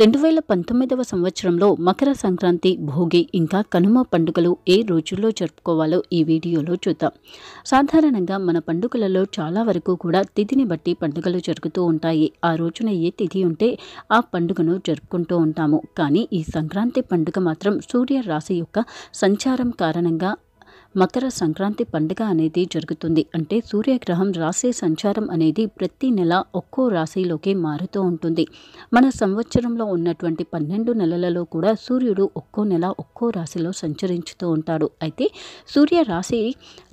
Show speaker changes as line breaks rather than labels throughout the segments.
రెండు వేల పంతొమ్మిదవ సంవత్సరంలో మకర సంక్రాంతి భోగి ఇంకా కనుమ పండుగలు ఏ రోజుల్లో జరుపుకోవాలో ఈ వీడియోలో చూద్దాం. సాధారణంగా మన పండుగలలో చాలా వరకు కూడా తిథిని బట్టి పండుగలు జరుగుతూ ఉంటాయి. ఆ రోజున ఏ తిథి ఉంటే ఆ పండుగను జరుపుకుంటూ ఉంటాము. కానీ ఈ సంక్రాంతి పండుగ మాత్రం సూర్య రాశి యొక్క సంచారం కారణంగా మకర సంక్రాంతి పండుగ అనేది జరుగుతుంది. అంటే సూర్యగ్రహం రాశి సంచారం అనేది ప్రతి నెల ఒక్కో రాశిలోకి మారుతూ ఉంటుంది. మన సంవత్సరంలో ఉన్నటువంటి పన్నెండు నెలలలో కూడా సూర్యుడు ఒక్కో నెల ఒక్కో రాశిలో సంచరించుతూ ఉంటాడు. అయితే సూర్య రాశి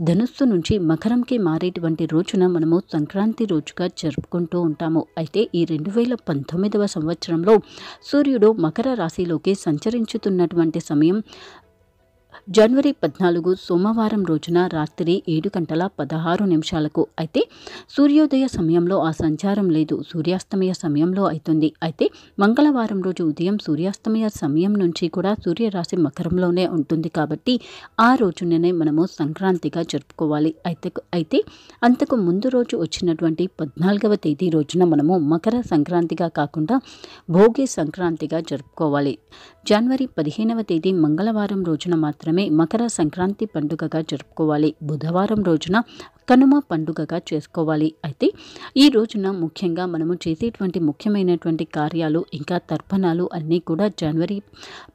ధనుస్సు నుంచి మకరంకి మారేటువంటి రోజున మనము సంక్రాంతి రోజుగా జరుపుకుంటూ ఉంటాము. అయితే ఈ రెండు వేల పంతొమ్మిదవ సంవత్సరంలో సూర్యుడు మకర రాశిలోకి సంచరించుతున్నటువంటి సమయం జనవరి పద్నాలుగు సోమవారం రోజున రాత్రి ఏడు గంటల పదహారు నిమిషాలకు అయితే సూర్యోదయ సమయంలో ఆ సంచారం లేదు. సూర్యాస్తమయ సమయంలో అవుతుంది. అయితే మంగళవారం రోజు ఉదయం సూర్యాస్తమయ సమయం నుంచి కూడా సూర్యరాశి మకరంలోనే ఉంటుంది కాబట్టి ఆ రోజుననే మనము సంక్రాంతిగా జరుపుకోవాలి. అయితే అయితే అంతకు ముందు రోజు వచ్చినటువంటి పద్నాలుగవ తేదీ రోజున మనము మకర సంక్రాంతిగా కాకుండా భోగి సంక్రాంతిగా జరుపుకోవాలి. జనవరి పదిహేనవ తేదీ మంగళవారం రోజున మాత్రం మాత్రమే మకర సంక్రాంతి పండుగగా జరుపుకోవాలి. బుధవారం రోజున కనుమ పండుగగా చేసుకోవాలి. అయితే ఈ రోజున ముఖ్యంగా మనము చేసేటువంటి ముఖ్యమైనటువంటి కార్యాలు ఇంకా తర్పణాలు అన్నీ కూడా జనవరి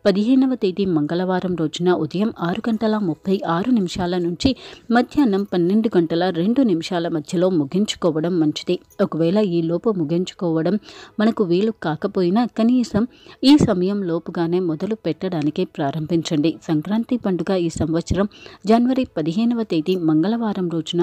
పదిహేనవ తేదీ మంగళవారం రోజున ఉదయం ఆరు గంటల ముప్పై ఆరు నిమిషాల నుంచి మధ్యాహ్నం పన్నెండు గంటల రెండు నిమిషాల మధ్యలో ముగించుకోవడం మంచిది. ఒకవేళ ఈ లోపు ముగించుకోవడం మనకు వీలు కాకపోయినా కనీసం ఈ సమయం లోపుగానే మొదలు పెట్టడానికే ప్రారంభించండి. సంక్రాంతి పండుగ ఈ సంవత్సరం జనవరి పదిహేనవ తేదీ మంగళవారం రోజున